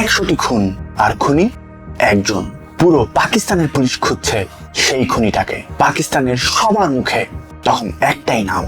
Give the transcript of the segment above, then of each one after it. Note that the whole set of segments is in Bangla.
একশোটি খুন। আর খুনি একজন। পুরো পাকিস্তানের পুলিশ খুঁজছে সেই খুনিটাকে। পাকিস্তানের সবার মুখে তখন একটাই নাম,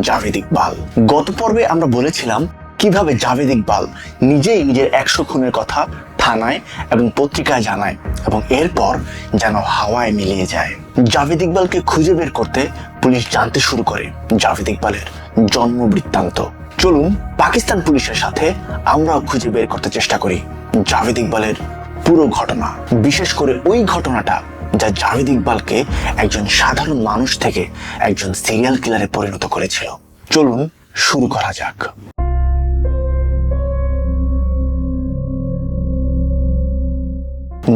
জাভেদ ইকবাল। গত পর্বে আমরা বলেছিলাম কীভাবে জাভেদ ইকবাল নিজেই নিজের একশো খুনের কথা থানায় এবং পত্রিকায় জানায় এবং এরপর যেন হাওয়ায় মিলিয়ে যায়। জাভেদ ইকবালকে খুঁজে বের করতে পুলিশ জানতে শুরু করে জাভেদ ইকবালের জন্ম বৃত্তান্ত। চলুন পাকিস্তান পুলিশের সাথে আমরাও খুঁজে বের করতে চেষ্টা করি জাভেদ ইকবালের পুরো ঘটনা। বিশেষ করে ওই ঘটনাটা যা জাভেদ ইকবালকে একজন সাধারণ মানুষ থেকে একজন সিরিয়াল কিলারে পরিণত করেছিল। চলুন শুরু করা যাক।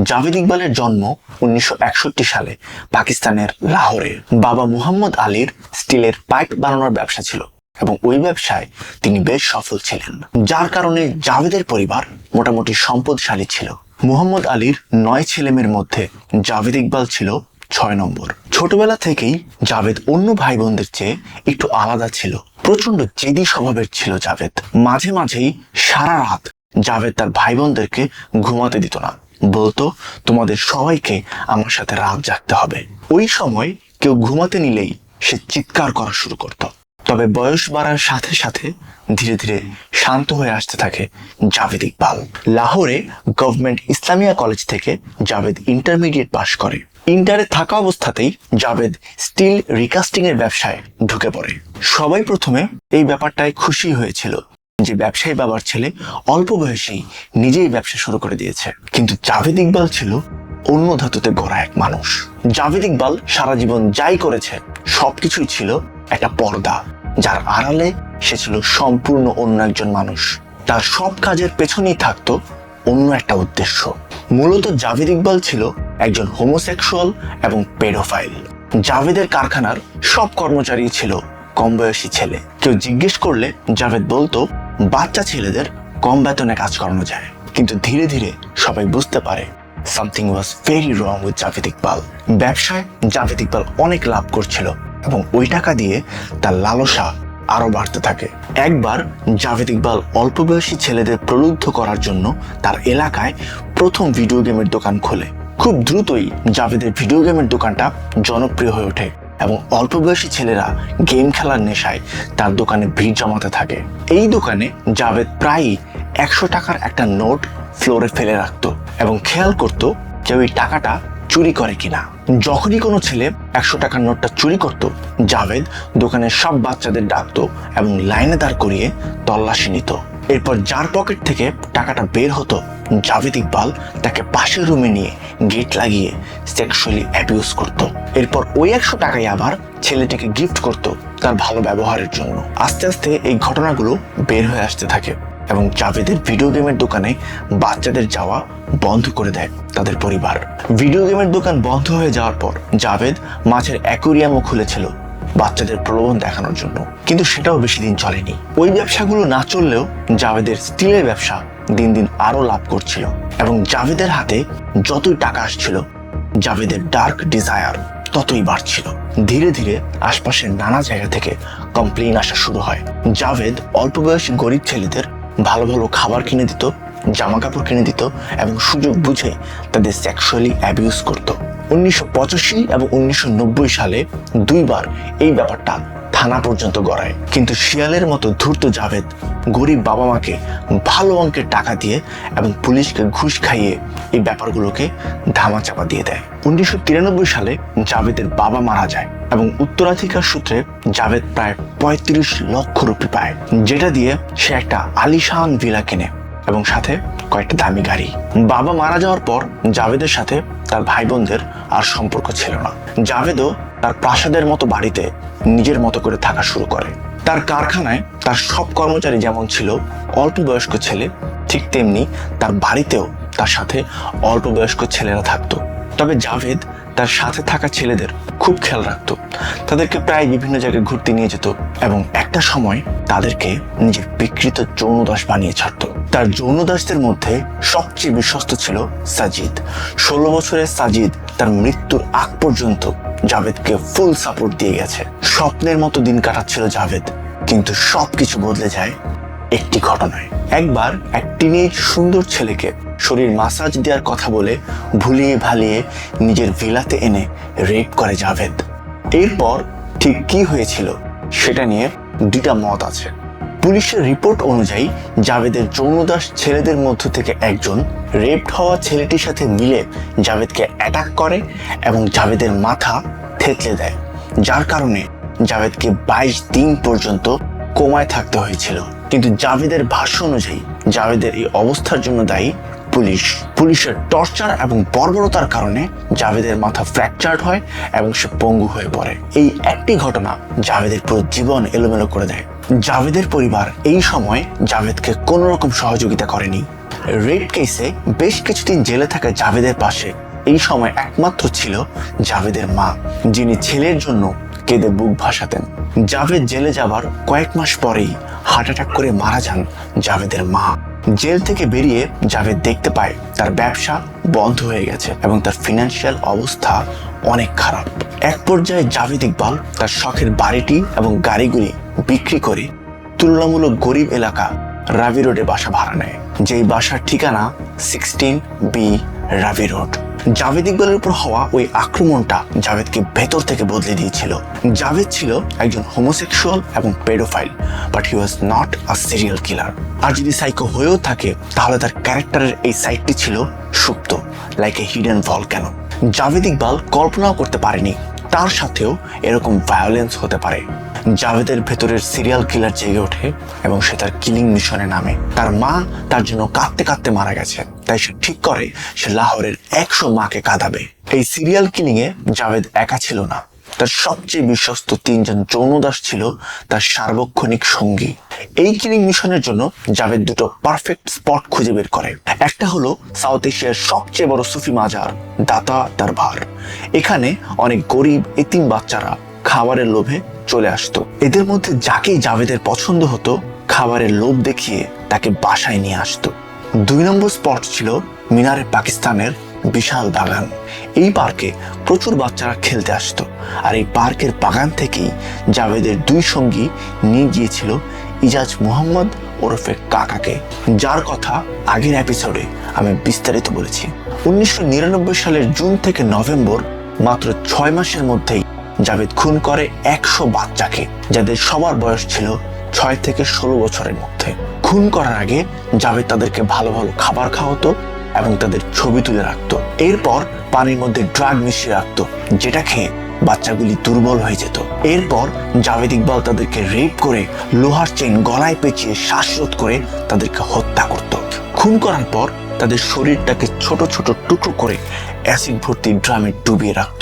জাভেদ ইকবালের জন্ম উনিশশো একষট্টি সালে পাকিস্তানের লাহোরে। বাবা মুহাম্মদ আলীর স্টিলের পাইপ বানানোর ব্যবসা ছিল। এবং ওই ব্যবসায় তিনি বেশ সফল ছিলেন। যার কারণে জাভেদের পরিবার মোটামুটি সম্পদশালী ছিল। মুহাম্মদ আলীর নয় ছেলেমেয়ের মধ্যে জাভেদ ইকবাল ছিল ছয় নম্বর। ছোটবেলা থেকেই জাভেদ অন্য ভাই বোনদের চেয়ে একটু আলাদা ছিল। প্রচণ্ড জেদি স্বভাবের ছিল জাভেদ। মাঝে মাঝেই সারা রাত জাভেদ তার ভাই বোনদেরকে ঘুমাতে দিত না। বলতো, তোমাদের সবাইকে আমার সাথে রাত জাগতে হবে। ওই সময় কেউ ঘুমাতে নিলেই সে চিৎকার করা শুরু করত। তবে বয়স বাড়ার সাথে সাথে ধীরে ধীরে শান্ত হয়ে আসতে থাকে জাভেদ ইকবাল। লাহোরে গভর্নমেন্ট ইসলামিয়া কলেজ থেকে জাভেদ ইন্টারমিডিয়েট পাশ করে। ইন্টারে থাকা অবস্থাতেই জাভেদ স্টিল রিকাস্টিং এর ব্যবসায় ঢুকে পড়ে। সবাই প্রথমে এই ব্যাপারটায় খুশি হয়েছিল যে ব্যবসায়ী বাবার ছেলে অল্প বয়সেই নিজেই ব্যবসা শুরু করে দিয়েছে। কিন্তু জাভেদ ইকবাল ছিল অন্য ধাতুতে গড়া এক মানুষ। জাভেদ ইকবাল সারা জীবন যাই করেছে, সবকিছুই ছিল একটা পর্দা। যার আড়ালে সে ছিল সম্পূর্ণ অন্য একজন মানুষ। তার সব কাজের পেছনেই থাকতো অন্য একটা উদ্দেশ্য। মূলত জাভেদ ইকবাল ছিল একজন হোমোসেক্সুয়াল এবং পেডোফাইল জাভেদের কারখানার সব কর্মচারী ছিল কম বয়সী ছেলে। কেউ জিজ্ঞেস করলে জাভেদ বলতো, বাচ্চা ছেলেদের কম বেতনে কাজ করানো যায়। কিন্তু ধীরে ধীরে সবাই বুঝতে পারে something was very wrong with Javed Iqbal. ব্যবসায় জাভেদ ইকবাল অনেক লাভ করছিল। এবং ওই টাকা দিয়ে তার লালসা আরও বাড়তে থাকে। একবার জাভেদ ইকবাল অল্প বয়সী ছেলেদের প্রলুব্ধ করার জন্য তার এলাকায় প্রথম ভিডিও গেমের দোকান খোলে। খুব দ্রুতই জাভেদের ভিডিও গেমের দোকানটা জনপ্রিয় হয়ে ওঠে এবং অল্প বয়সী ছেলেরা গেম খেলার নেশায় তার দোকানে ভিড় জমাতে থাকে। এই দোকানে জাভেদ প্রায়ই একশো টাকার একটা নোট ফ্লোরে ফেলে রাখতো এবং খেয়াল করতো যে ওই টাকাটা চুরি করে কিনা। যখনই কোনো ছেলে একশো টাকার নোটটা চুরি করত, জাভেদ দোকানের সব বাচ্চাদের ডাকতো এবং লাইনে দাঁড় করিয়ে তল্লাশি নিত। এরপর যার পকেট থেকে টাকাটা বের হতো, জাভেদ ইকবাল তাকে পাশের রুমে নিয়ে গেট লাগিয়ে সেক্সুয়ালি অ্যাবিউজ করত। এরপর ওই একশো টাকাই আবার ছেলেটিকে গিফট করত তার ভালো ব্যবহারের জন্য। আস্তে আস্তে এই ঘটনাগুলো বের হয়ে আসতে থাকে। এবং জাভেদের ভিডিও গেমের দোকানে বাচ্চাদের যাওয়া বন্ধ করে দেয় তাদের পরিবার। ভিডিও গেমের দোকান বন্ধ হয়ে যাওয়ার পর জাভেদ মাছের অ্যাকোরিয়ামও খুলেছিল বাচ্চাদের প্রলোভন দেখানোর জন্য। কিন্তু সেটাও বেশি দিন চলেনি। ওই ব্যবসাগুলো না চললেও জাভেদের স্টিলের ব্যবসা দিন দিন আরও লাভ করছিল এবং জাভেদের হাতে যতই টাকা আসছিল, জাভেদের ডার্ক ডিজায়ার ততই বাড়ছিল। ধীরে ধীরে আশপাশের নানা জায়গা থেকে কমপ্লেন আসা শুরু হয়। জাভেদ অল্প বয়সী গরিব ছেলেদের ভালো ভালো খাবার কিনে দিত জামা কাপড় কিনে দিত এবং সুযোগ বুঝে তাদের সেক্সুয়ালি অ্যাবিউজ করত। উনিশশো পঁচাশি এবং উনিশশো নব্বই সালে দুইবার এই ব্যাপারটা থানা পর্যন্ত গড়ায়। কিন্তু শিয়ালের মতো ধূর্ত জাভেদ গরিব বাবা মাকে ভালো অঙ্কের টাকা দিয়ে এবং পুলিশকে ঘুষ খাইয়ে এই ব্যাপারগুলোকে ধামাচাপা দিয়ে দেয়। উনিশশো তিরানব্বই সালে জাভেদের বাবা মারা যায় এবং উত্তরাধিকার সূত্রে জাভেদ প্রায় পঁয়ত্রিশ লক্ষ রুপি পায়, যেটা দিয়ে সে একটা আলিশান ভিলা কেনে এবং সাথে কয়েকটা দামি গাড়ি। বাবা মারা যাওয়ার পর জাভেদের সাথে তার ভাই বোনদের আর সম্পর্ক ছিল না। জাভেদও তার প্রাসাদের মতো বাড়িতে নিজের মতো করে থাকা শুরু করে। তার কারখানায় তার সব কর্মচারী যেমন ছিল অল্প বয়স্ক ছেলে, ঠিক তেমনি তার বাড়িতেও তার সাথে অল্প বয়স্ক ছেলেরা থাকতো। তবে জাভেদ তার সাথে থাকা ছেলেদের খুব খেয়াল রাখত। তাদেরকে প্রায় বিভিন্ন জায়গায় ঘুরতে নিয়ে যেত এবং একটা সময় তাদেরকে নিজের বিকৃত যৌনদাস বানিয়ে ছাড়তো। তার যৌনদাসদের মধ্যে সবচেয়ে বিশ্বস্ত ছিল সাজিদ। ষোলো বছরের সাজিদ তার মৃত্যুর আগ পর্যন্ত জাভেদকে ফুল সাপোর্ট দিয়ে গেছে। স্বপ্নের মতো দিন কাটাচ্ছিল জাভেদ, কিন্তু সবকিছু বদলে যায় একটি ঘটনায়। একবার এক টিনেজ সুন্দর ছেলেকে শরীর মাসাজ দেওয়ার কথা বলে ভুলিয়ে ভালিয়ে নিজের ভিলাতে এনে রেপ করে জাভেদ। এরপর ঠিক কি হয়েছিল সেটা নিয়ে দুইটা মত আছে। পুলিশের রিপোর্ট অনুযায়ী জাভেদের যৌনদাস ছেলেদের মধ্য থেকে একজন রেপড হওয়া ছেলেটির সাথে মিলে জাভেদকে অ্যাটাক করে এবং জাভেদের মাথা থেতলে দেয়। যার কারণে জাভেদকে বাইশ দিন পর্যন্ত কোমায় থাকতে হয়েছিল। কিন্তু জাভেদের ভাষ্য অনুযায়ী জাভেদের এই অবস্থার জন্য দায়ী পুলিশ। পুলিশের টর্চার এবং বর্বরতার কারণে জাভেদের মাথা ফ্র্যাকচার্ড হয় এবং সে পঙ্গু হয়ে পড়ে। এই একটি ঘটনা জাভেদের পুরো জীবন এলোমেলো করে দেয়। জাভেদের পরিবার এই সময় জাভেদকে কোনো রকম সহযোগিতা করেনি। রেড কেসে বেশ কিছুদিন জেলে থাকা জাভেদের পাশে এই সময় একমাত্র ছিল জাভেদের মা, যিনি ছেলের জন্য কেঁদে বুক ভাসাতেন। জাভেদ জেলে যাবার কয়েক মাস পরেই হার্ট অ্যাটাক করে মারা যান জাভেদের মা। জেল থেকে বেরিয়ে জাভেদ দেখতে পায় তার ব্যবসা বন্ধ হয়ে গেছে এবং তার ফিনান্সিয়াল অবস্থা অনেক খারাপ। এক পর্যায়ে জাভেদ ইকবাল তার শখের বাড়িটি এবং গাড়িগুলি বিক্রি করে, তুলনামূলক গরিব এলাকা রাভি রোডে বাসা ভাড়া নেয়। যেই বাসার ঠিকানা sixteen B Ravi road. Javed ইকবালের উপর হওয়া ওই আক্রমণটা জাভেদকে ভেতর থেকে বদলে দিয়েছিল। জাভেদ ছিল একজন হোমোসেক্সুয়াল এবং paedophile but he was not a serial killer আর যদি সাইকো হয়েও থাকে, তাহলে তার ক্যারেক্টারের এই সাইডটি ছিল সুপ্ত লাইক এ হিডেন ভল কেন জাভেদ ইকবাল কল্পনাও করতে পারেনি, তার সাথেও এরকম ভায়োলেন্স হতে পারে। জাভেদের ভেতরের সিরিয়াল কিলার জেগে ওঠে এবং সে তার কিলিং মিশনে নামে। তার মা তার জন্য কাঁদতে কাঁদতে মারা গেছে। তাই সে ঠিক করে সে লাহোরের একশো মাকে কাঁদাবে। এই সিরিয়াল কিলিং এ জাভেদ একা ছিল না। তার সবচেয়ে বিশ্বস্ত তিনজন যৌনদাস ছিল তার সার্বক্ষণিক সঙ্গী। এই কিলিং মিশনের জন্য জাভেদ দুটো পারফেক্ট স্পট খুঁজে বের করে। একটা হলো সাউথ এশিয়ার সবচেয়ে বড় সুফি মাজার, দাতা দরবার। এখানে অনেক গরিব এতিম বাচ্চারা খাবারের লোভে চলে আসতো। এদের মধ্যে যাকেই জাভেদের পছন্দ হতো, খাবারের লোভ দেখিয়ে তাকে বাসায় নিয়ে আসতো। দুই নম্বর স্পট ছিল মিনারে পাকিস্তানের বিশাল বাগান। এই পার্কে প্রচুর বাচ্চারা খেলতে আসতো। আর এই পার্কের বাগান থেকেই জাভেদের দুই সঙ্গী নিয়ে গিয়েছিল ইজাজ মোহাম্মদ ওরফে কাকাকে, যার কথা আগের এপিসোডে আমি বিস্তারিত বলেছি। উনিশশো নিরানব্বই সালের জুন থেকে নভেম্বর মাত্র ছয় মাসের মধ্যেই জাভেদ খুন করে একশো বাচ্চাকে, যাদের সবার বয়স ছিল ছয় থেকে ষোলো বছরের মধ্যে। খুন করার আগে জাভেদ তাদেরকে ভালো ভালো খাবার খাওয়াতো এবং তাদের ছবি তুলে রাখতো। এরপর পানির মধ্যে ড্রাগ মিশিয়ে রাখতো, যেটা খেয়ে বাচ্চাগুলি দুর্বল হয়ে যেত। এরপর জাভেদ ইকবাল তাদেরকে রেপ করে লোহার চেন গলায় পেঁচিয়ে শ্বাসরোধ করে তাদেরকে হত্যা করত। খুন করার পর তাদের শরীরটাকে ছোট ছোট টুকরো করে অ্যাসিড ভর্তি ড্রামে ডুবিয়ে রাখতো।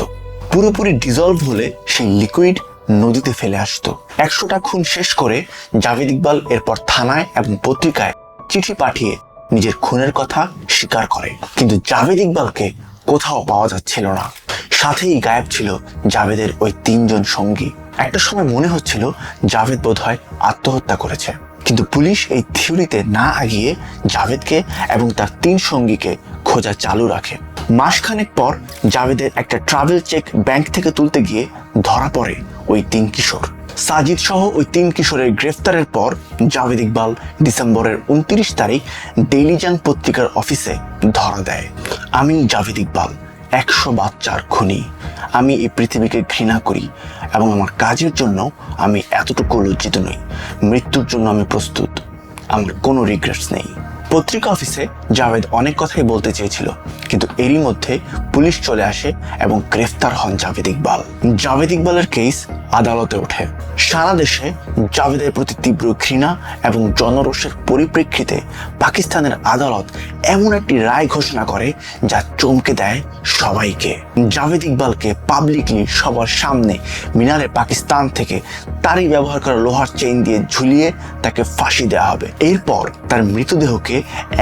পুরোপুরি ডিজলভ হলে সেই লিকুইড নদীতে ফেলে আসতো। একশোটা খুন শেষ করে জাভেদ ইকবাল এরপর থানায় এবং পত্রিকায় চিঠি পাঠিয়ে নিজের খুনের কথা স্বীকার করে। কিন্তু জাভেদ ইকবালকে কোথাও পাওয়া যাচ্ছিল না। সাথেই গায়েব ছিল জাভেদের ওই তিনজন সঙ্গী। একটা সময় মনে হচ্ছিল জাভেদ বোধহয় আত্মহত্যা করেছে। কিন্তু পুলিশ এই থিওরিতে না আগিয়ে জাভেদকে এবং তার তিন সঙ্গীকে খোঁজা চালু রাখে। মাসখানেক পর জাভেদের একটা ট্রাভেল চেক ব্যাংক থেকে তুলতে গিয়ে ধরা পড়ে ওই তিন কিশোর। সাজিদ সহ ওই তিন কিশোরের গ্রেফতারের পর জাভেদ ইকবাল ডিসেম্বরের উনত্রিশ তারিখ ডেইলি জান পত্রিকার অফিসে ধরা দেয়। আমি জাভেদ ইকবাল, একশো বাচ্চার খুনি। আমি এই পৃথিবীকে ঘৃণা করি এবং আমার কাজের জন্য আমি এতটুকু লজ্জিত নই। মৃত্যুর জন্য আমি প্রস্তুত। আমার কোনো রিগ্রেটস নেই। পত্রিকা অফিসে জাভেদ অনেক কথাই বলতে চেয়েছিল কিন্তু এরই মধ্যে পুলিশ চলে আসে এবং গ্রেফতার হন জাভেদ ইকবাল। জাভেদ ইকবালের কেস আদালতে ওঠে। সারা দেশে জাভেদের প্রতি তীব্র ঘৃণা এবং জনরোষের পরিপ্রেক্ষিতে পাকিস্তানের আদালত এমন একটি রায় ঘোষণা করে যা চমকে দেয় সবাইকে। জাভেদ ইকবালকে পাবলিকলি সবার সামনে মিনারে পাকিস্তান থেকে তারই ব্যবহার করা লোহার চেইন দিয়ে ঝুলিয়ে তাকে ফাঁসি দেওয়া হবে। এরপর তার মৃতদেহকে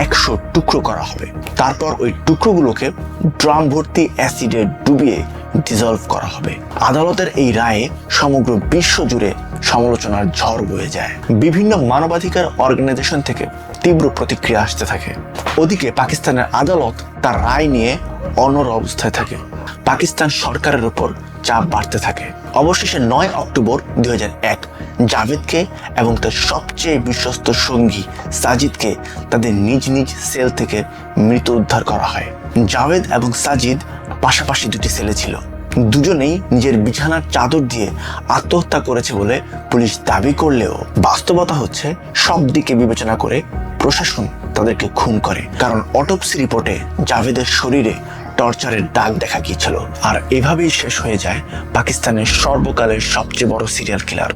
একশো টুকরো করা হবে। তারপর ওই টুকরোগুলোকে ড্রাম ভর্তি অ্যাসিডে ডুবিয়ে ডিজলভ করা হবে। আদালতের এই রায়ে সমগ্র বিশ্ব জুড়ে সমালোচনার ঝড় বয়ে যায়। বিভিন্ন মানবাধিকার অর্গানাইজেশন থেকে তীব্র প্রতিক্রিয়া আসতে থাকে। ওদিকে পাকিস্তানের আদালত তার রায় নিয়ে অনর অবস্থায় থাকে। পাকিস্তান সরকারের উপর চাপ বাড়তে থাকে। অবশেষে নয় অক্টোবর দুই এক, জাভেদকে এবং তার সবচেয়ে বিশ্বস্ত সঙ্গী সাজিদকে তাদের নিজ নিজ সেল থেকে মৃত উদ্ধার করা হয়। জাভেদ এবং সাজিদ পাশাপাশি দুটি সেলে ছিল। দুজনেই নিজের বিছানার চাদর দিয়ে আত্মহত্যা করেছে বলে পুলিশ দাবি করলেও বাস্তবতা হচ্ছে, সব দিকে বিবেচনা করে প্রশাসন তাদেরকে খুন করে। কারণ অটোপসি রিপোর্টে জাভেদের শরীরে টর্চারের দাগ দেখা গিয়েছিল। আর এভাবেই শেষ হয়ে যায় পাকিস্তানের সর্বকালের সবচেয়ে বড় সিরিয়াল কিলার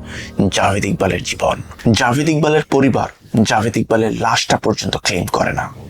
জাভেদ ইকবালের জীবন। জাভেদ ইকবালের পরিবার জাভেদ ইকবালের লাশটা পর্যন্ত ক্লেম করে না।